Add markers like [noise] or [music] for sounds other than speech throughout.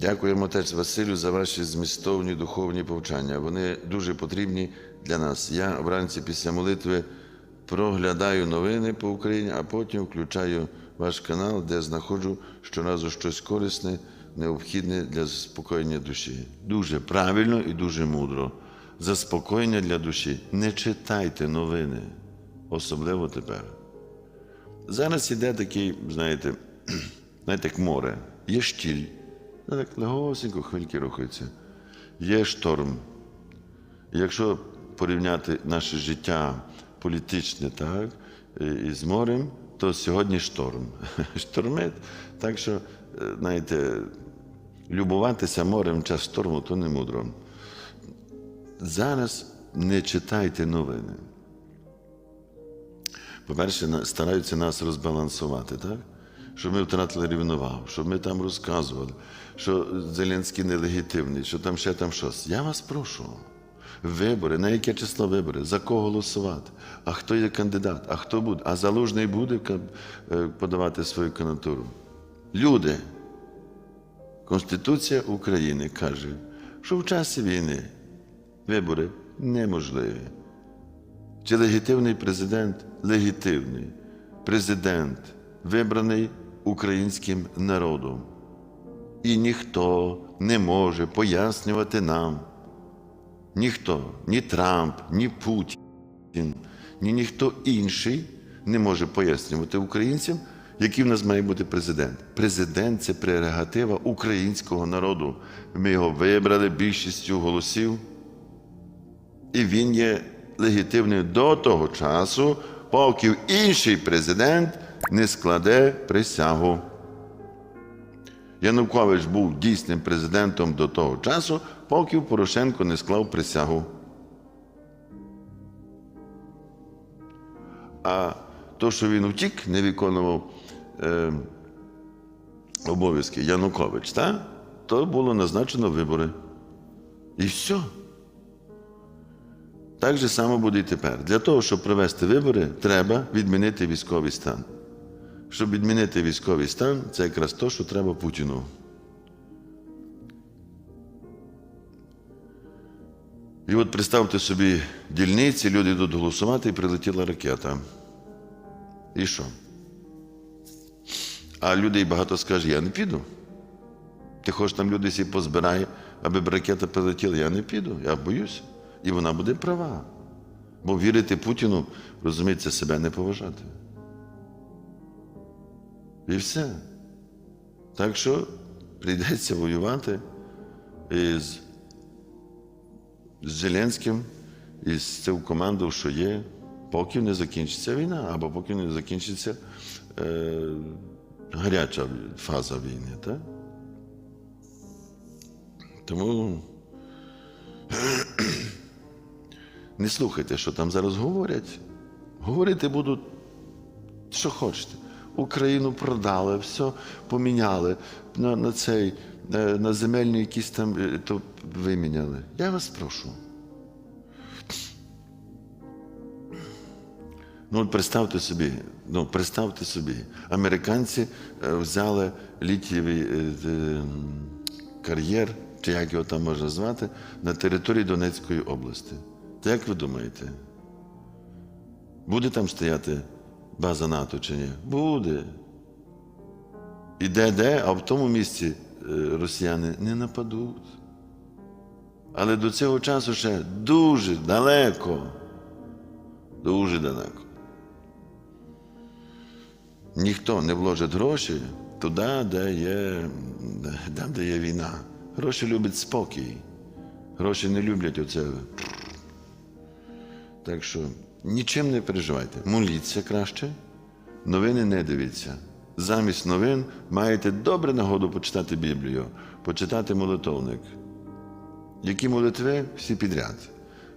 Дякуємо отець Василю за ваші змістовні духовні повчання. Вони дуже потрібні для нас. Я вранці після молитви проглядаю новини по Україні, а потім включаю ваш канал, де знаходжу щоразу щось корисне, необхідне для заспокоєння душі. Дуже правильно і дуже мудро. Заспокоєння для душі. Не читайте новини, особливо тепер. Зараз іде такий, знаєте, [clears throat] знаєте, як море. Є штіль. Так легосенько хвильки рухаються. Є шторм. Якщо порівняти наше життя політичне так, із морем, то сьогодні шторм. [laughs] Штормить. Так що, е, знаєте, любуватися морем час шторму то не мудро. Зараз не читайте новини. По-перше, стараються нас розбалансувати, так? Щоб ми втратили рівновагу, щоб ми там розказували, що Зеленський нелегітимний, що там ще там щось. Я вас прошу. Вибори, на яке число вибори, за кого голосувати, а хто є кандидат, а хто буде, а залужний буде е, подавати свою кандидатуру. Люди, Конституція України каже, що в часі війни вибори неможливі. Чи легітимний президент? Легітимний. Президент, вибраний українським народом. І ніхто не може пояснювати нам. Ніхто, ні Трамп, ні Путін, ні ніхто інший не може пояснювати українцям, який в нас має бути президент. Президент це прерогатива українського народу. Ми його вибрали більшістю голосів і він є легітимним до того часу, поки інший президент не складе присягу. Янукович був дійсним президентом до того часу, поки Порошенко не склав присягу. А то, що він втік, не виконував е, обов'язки Янукович, та? то було назначено вибори. І все. Так же само буде і тепер. Для того, щоб провести вибори, треба відмінити військовий стан. Щоб відмінити військовий стан, це якраз то, що треба Путіну. І от представте собі дільниці, люди йдуть голосувати, і прилетіла ракета. І що? А людей багато скаже, я не піду. Ти хочеш там люди всі позбирає, аби ракета прилетіла, я не піду, я боюся. І вона буде права. Бо вірити Путіну, розуміється, себе не поважати. І все. Так що прийдеться воювати із, з Зеленським, із цю команду, що є, поки не закінчиться війна, або поки не закінчиться е, гаряча фаза війни. Так? Тому не слухайте, що там зараз говорять. Говорити будуть, що хочете. Україну продали, все поміняли на, на цей, на, на земельні якісь там е, то виміняли. Я вас прошу. Ну, представте собі, ну, представте собі, американці е, взяли літієвий е, е, кар'єр, чи як його там можна звати, на території Донецької області. То як ви думаєте? Буде там стояти база НАТО чи ні? Буде. І де-де, а в тому місці е, росіяни не нападуть. Але до цього часу ще дуже далеко. Дуже далеко. Ніхто не вложить гроші туди, де є, там, де є війна. Гроші люблять спокій. Гроші не люблять оце. Так що нічим не переживайте. Моліться краще, новини не дивіться. Замість новин маєте добре нагоду почитати Біблію, почитати молитовник. Які молитви? Всі підряд.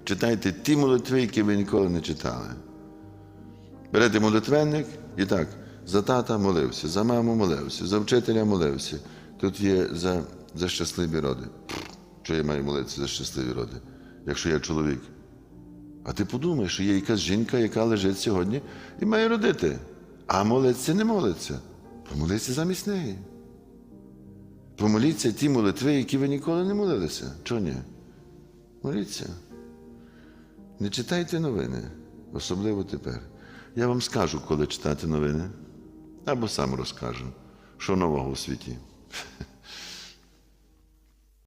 Читайте ті молитви, які ви ніколи не читали. Берете молитвенник і так, за тата молився, за маму молився, за вчителя молився. Тут є за, за щасливі роди. Що я маю молитися за щасливі роди, якщо я чоловік? А ти подумай, що є якась жінка, яка лежить сьогодні і має родити, а молиться не молиться. Помолиться замість неї. Помоліться ті молитви, які ви ніколи не молилися. Чого ні? Моліться. Не читайте новини, особливо тепер. Я вам скажу, коли читати новини, або сам розкажу, що нового у світі.